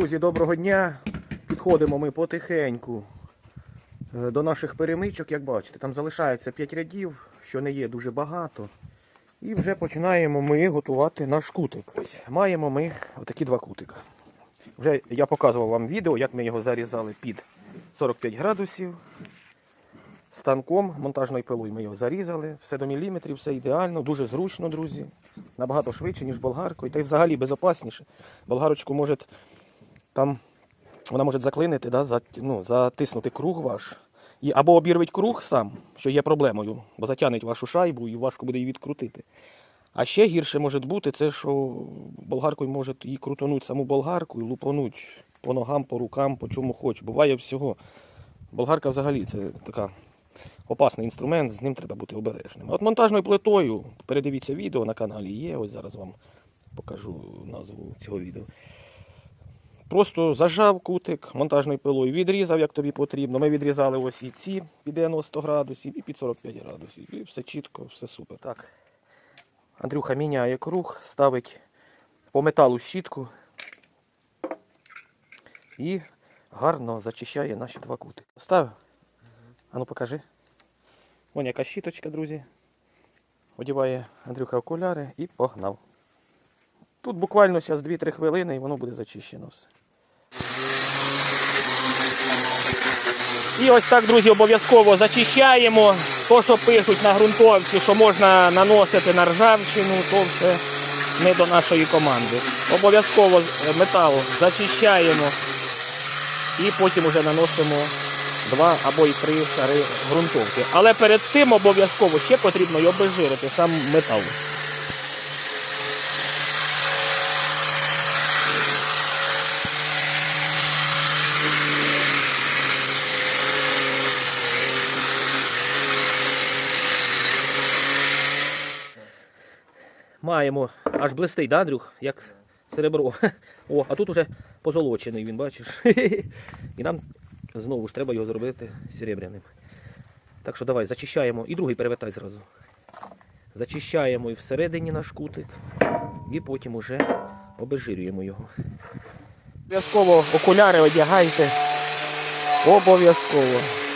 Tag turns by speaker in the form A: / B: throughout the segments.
A: Друзі, доброго дня. Підходимо ми потихеньку е, до наших перемичок, як бачите, там залишається 5 рядів, що не є дуже багато. І вже починаємо ми готувати наш кутик. Ось, маємо ми отакі два кутика. Вже я показував вам відео, як ми його зарізали під 45 градусів. Станком монтажною пилою ми його зарізали, все до міліметрів, все ідеально, дуже зручно, друзі. Набагато швидше, ніж болгаркою. Та й взагалі безопасніше. Болгарочку може там вона може заклинити, да, ну, затиснути круг ваш. І, або обірвить круг сам, що є проблемою, бо затягнеть вашу шайбу і важко буде її відкрутити. А ще гірше може бути, це що болгаркою може її крутонуть саму болгарку і лупануть по ногам, по рукам, по чому хоч. Буває всього. Болгарка взагалі це така опасний інструмент, з ним треба бути обережним. От монтажною плитою, передивіться відео на каналі є, ось зараз вам покажу назву цього відео. Просто зажав кутик монтажною пилою, відрізав, як тобі потрібно. Ми відрізали ось і ці під 90 градусів, і під 45 градусів. І все чітко, все супер. Так. Андрюха міняє круг, ставить по металу щітку і гарно зачищає наші два кутики. Ставив? А ну покажи. Вон яка щіточка, друзі. Одіває Андрюха окуляри і погнав. Тут буквально зараз 2-3 хвилини і воно буде зачищено все. І ось так, друзі, обов'язково зачищаємо. То, що пишуть на ґрунтовці, що можна наносити на ржавчину, то все не до нашої команди. Обов'язково метал зачищаємо і потім вже наносимо два або й три шари ґрунтовки. Але перед цим обов'язково ще потрібно й обезжирити сам метал. Маємо аж блистить, да, Андрюх? Як серебро. О, а тут уже позолочений він, бачиш. І нам знову ж треба його зробити серебряним. Так що давай зачищаємо. І другий перевертай зразу. Зачищаємо і всередині наш кутик. І потім уже обезжирюємо його. Обов'язково окуляри одягайте. Обов'язково.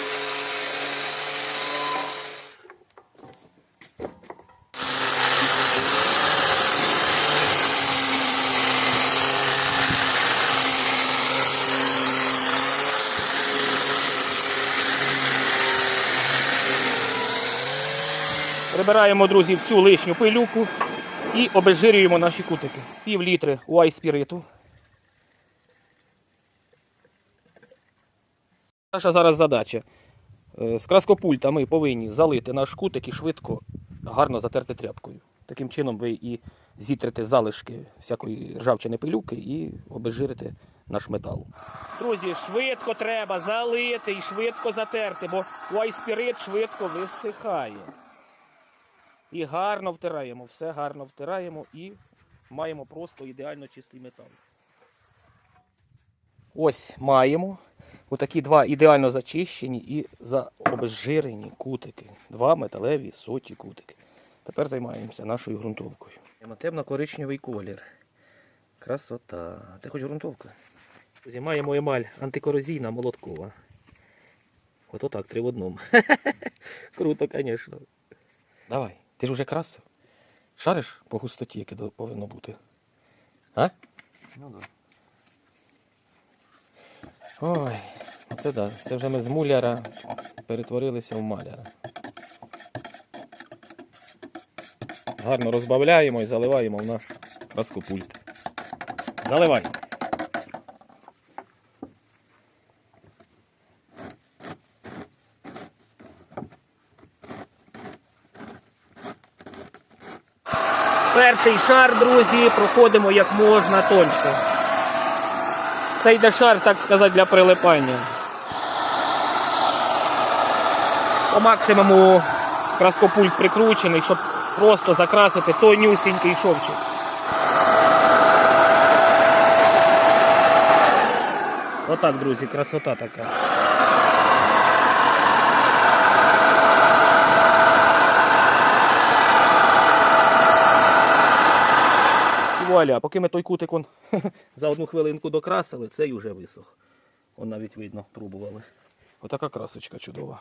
A: Прибираємо, друзі, всю лишню пилюку і обезжирюємо наші кутики. Пів літри уайспіриту. Наша зараз задача. Е, З краскопульта ми повинні залити наш кутик і швидко гарно затерти тряпкою. Таким чином ви і зітрите залишки всякої ржавчини пилюки і обезжирите наш метал. Друзі, швидко треба залити і швидко затерти, бо уайспірит швидко висихає. І гарно втираємо, все гарно втираємо і маємо просто ідеально чистий метал. Ось маємо отакі два ідеально зачищені і заобезжирені кутики. Два металеві соті кутики. Тепер займаємося нашою ґрунтовкою. Темно-коричневий колір. Красота. Це хоч ґрунтовка. Друзі, емаль антикорозійна молоткова. Ото так, три в одному. Круто, звісно. Давай. Ти ж уже красив. Шариш по густоті, яке повинно бути. А?
B: Ну да.
A: Ой, це да. Це вже ми з муляра перетворилися в маляра. Гарно розбавляємо і заливаємо в наш краскопульт. Заливай. Перший шар, друзі, проходимо як можна тоньше. Це йде шар, так сказати, для прилипання. По максимуму краскопульт прикручений, щоб просто закрасити тонюсінький шовчик. Отак, друзі, красота така. Вуаля, поки ми той кутик он, за одну хвилинку докрасили, цей уже висох. Он навіть видно, пробували. Отака красочка чудова.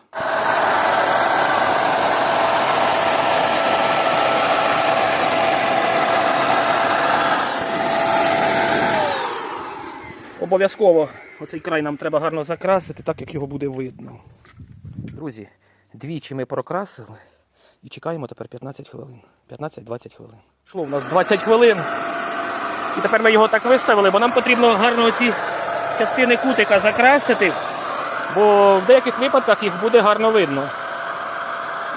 A: Обов'язково оцей край нам треба гарно закрасити, так як його буде видно. Друзі, двічі ми прокрасили і чекаємо тепер 15 хвилин. 15-20 хвилин. Йшло в нас 20 хвилин. І тепер ми його так виставили, бо нам потрібно гарно ці частини кутика закрасити, бо в деяких випадках їх буде гарно видно.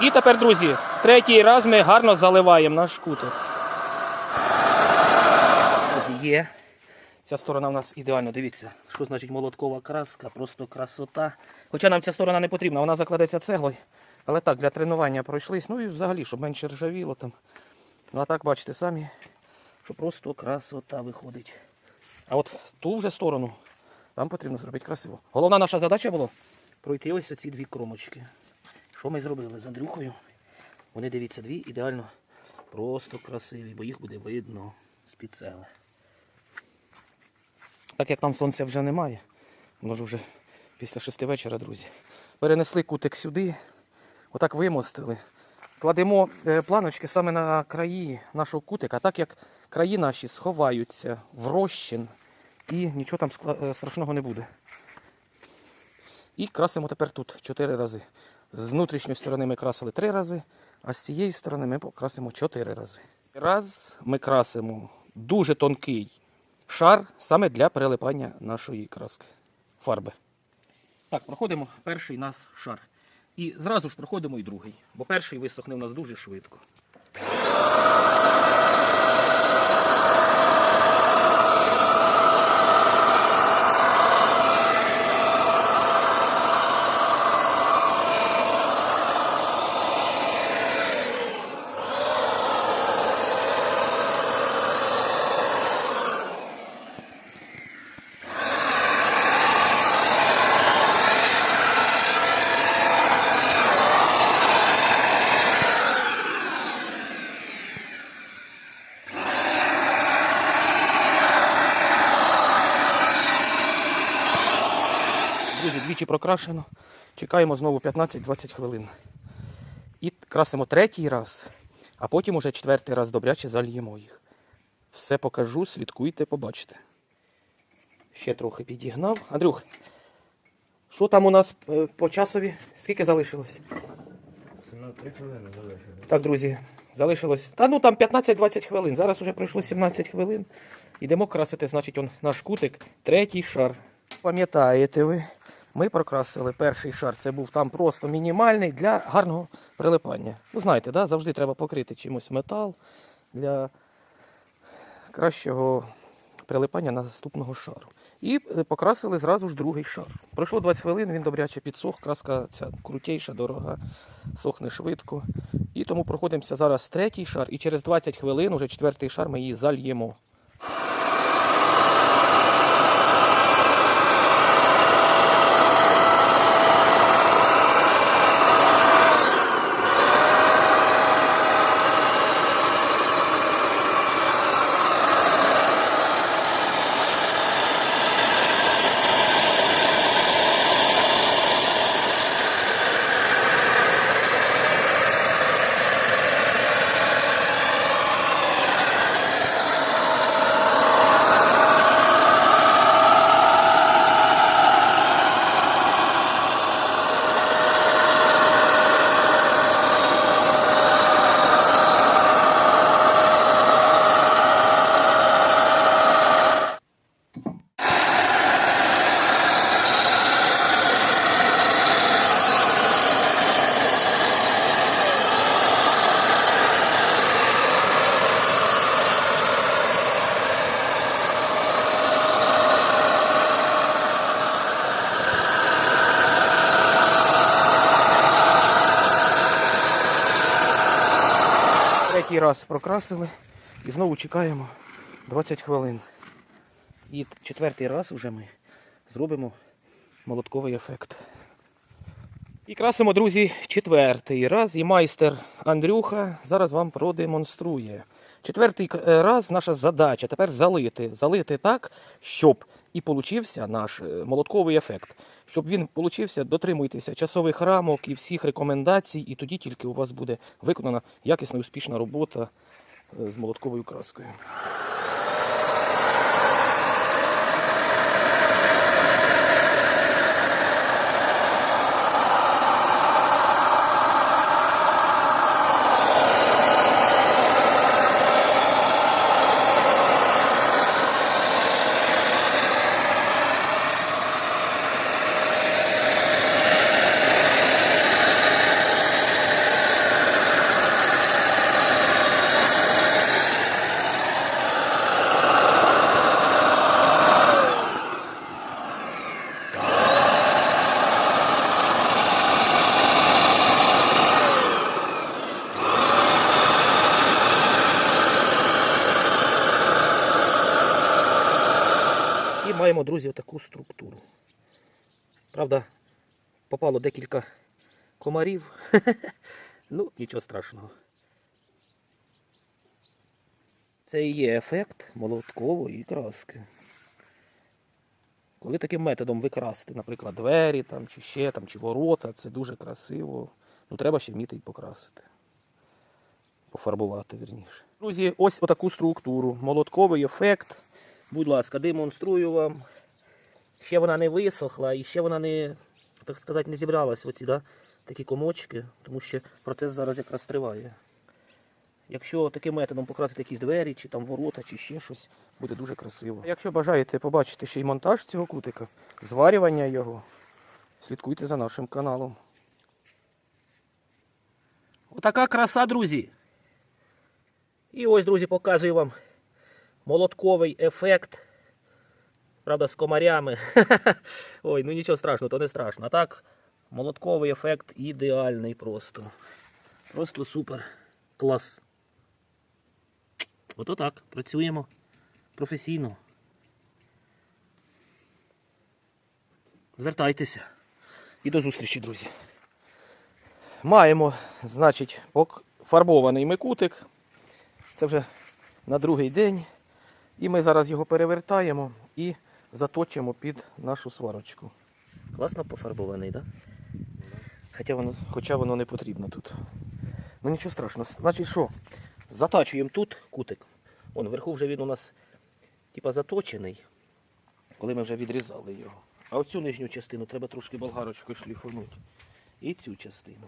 A: І тепер, друзі, третій раз ми гарно заливаємо наш кутик. Є. Ця сторона в нас ідеально, дивіться, що значить молоткова краска, просто красота. Хоча нам ця сторона не потрібна, вона закладеться цеглою. Але так, для тренування пройшлись. Ну і взагалі, щоб менше ржавіло там. Ну а так, бачите самі, що просто красота виходить. А от ту вже сторону нам потрібно зробити красиво. Головна наша задача була пройти ось оці дві кромочки. Що ми зробили з Андрюхою? Вони дивіться, дві ідеально просто красиві, бо їх буде видно з підцели. Так як там сонця вже немає, воно ж вже після шести вечора, друзі. Перенесли кутик сюди, отак вимостили. Кладемо е, планочки саме на краї нашого кутика, так як краї наші сховаються в розчин і нічого там е, страшного не буде. І красимо тепер тут чотири рази. З внутрішньої сторони ми красили три рази, а з цієї сторони ми покрасимо чотири рази. Раз ми красимо дуже тонкий шар саме для перелипання нашої краски фарби. Так, проходимо перший нас шар. І зразу ж проходимо і другий, бо перший висохне у нас дуже швидко. Друзі, двічі прокрашено. Чекаємо знову 15-20 хвилин. І красимо третій раз, а потім уже четвертий раз добряче зальємо їх. Все покажу, слідкуйте, побачите. Ще трохи підігнав. Андрюх, що там у нас е, по часові? Скільки залишилось?
B: На 3 хвилини залишили.
A: Так, друзі, залишилось. Та ну там 15-20 хвилин. Зараз уже пройшло 17 хвилин. Ідемо красити, значить, он наш кутик, третій шар. Пам'ятаєте ви, ми прокрасили перший шар. Це був там просто мінімальний для гарного прилипання. Ну, знаєте, да? завжди треба покрити чимось метал для кращого прилипання наступного шару. І е, покрасили зразу ж другий шар. Пройшло 20 хвилин, він добряче підсох, краска ця крутейша, дорога, сохне швидко. І тому проходимося зараз третій шар, і через 20 хвилин, уже четвертий шар, ми її зальємо. Третій раз прокрасили і знову чекаємо 20 хвилин. І четвертий раз уже ми зробимо молотковий ефект. І красимо, друзі, четвертий раз. І майстер Андрюха зараз вам продемонструє. Четвертий е, раз наша задача тепер залити. Залити так, щоб і получився наш е, молотковий ефект. Щоб він получився, дотримуйтеся часових рамок і всіх рекомендацій, і тоді тільки у вас буде виконана якісна успішна робота е, з молотковою краскою. І маємо, друзі, таку структуру. Правда, попало декілька комарів. ну, нічого страшного. Це і є ефект молоткової краски. Коли таким методом викрасти, наприклад, двері там, чи ще там, чи ворота, це дуже красиво. Ну, треба ще вміти і покрасити. Пофарбувати, вірніше. Друзі, ось отаку структуру. Молотковий ефект. Будь ласка, демонструю вам. Ще вона не висохла і ще вона не, так сказати, не зібралась оці, да, такі комочки, тому що процес зараз якраз триває. Якщо таким методом покрасити якісь двері, чи там ворота, чи ще щось, буде дуже красиво. Якщо бажаєте побачити ще й монтаж цього кутика, зварювання його, слідкуйте за нашим каналом. Отака краса, друзі. І ось, друзі, показую вам молотковий ефект. Правда, з комарями. Ой, ну нічого страшного, то не страшно. А так, молотковий ефект ідеальний просто. Просто супер. Клас. Ото так. Працюємо професійно. Звертайтеся. І до зустрічі, друзі. Маємо, значить, фарбований микутик. Це вже на другий день. І ми зараз його перевертаємо і заточимо під нашу сварочку. Класно пофарбований, так? Да? Хоча воно хоча воно не потрібно тут. Ну нічого страшного. Значить що? Затачуємо тут кутик. Вон, вверху вже він у нас типа, заточений, коли ми вже відрізали його. А оцю нижню частину треба трошки болгарочкою шліфунути. І цю частину.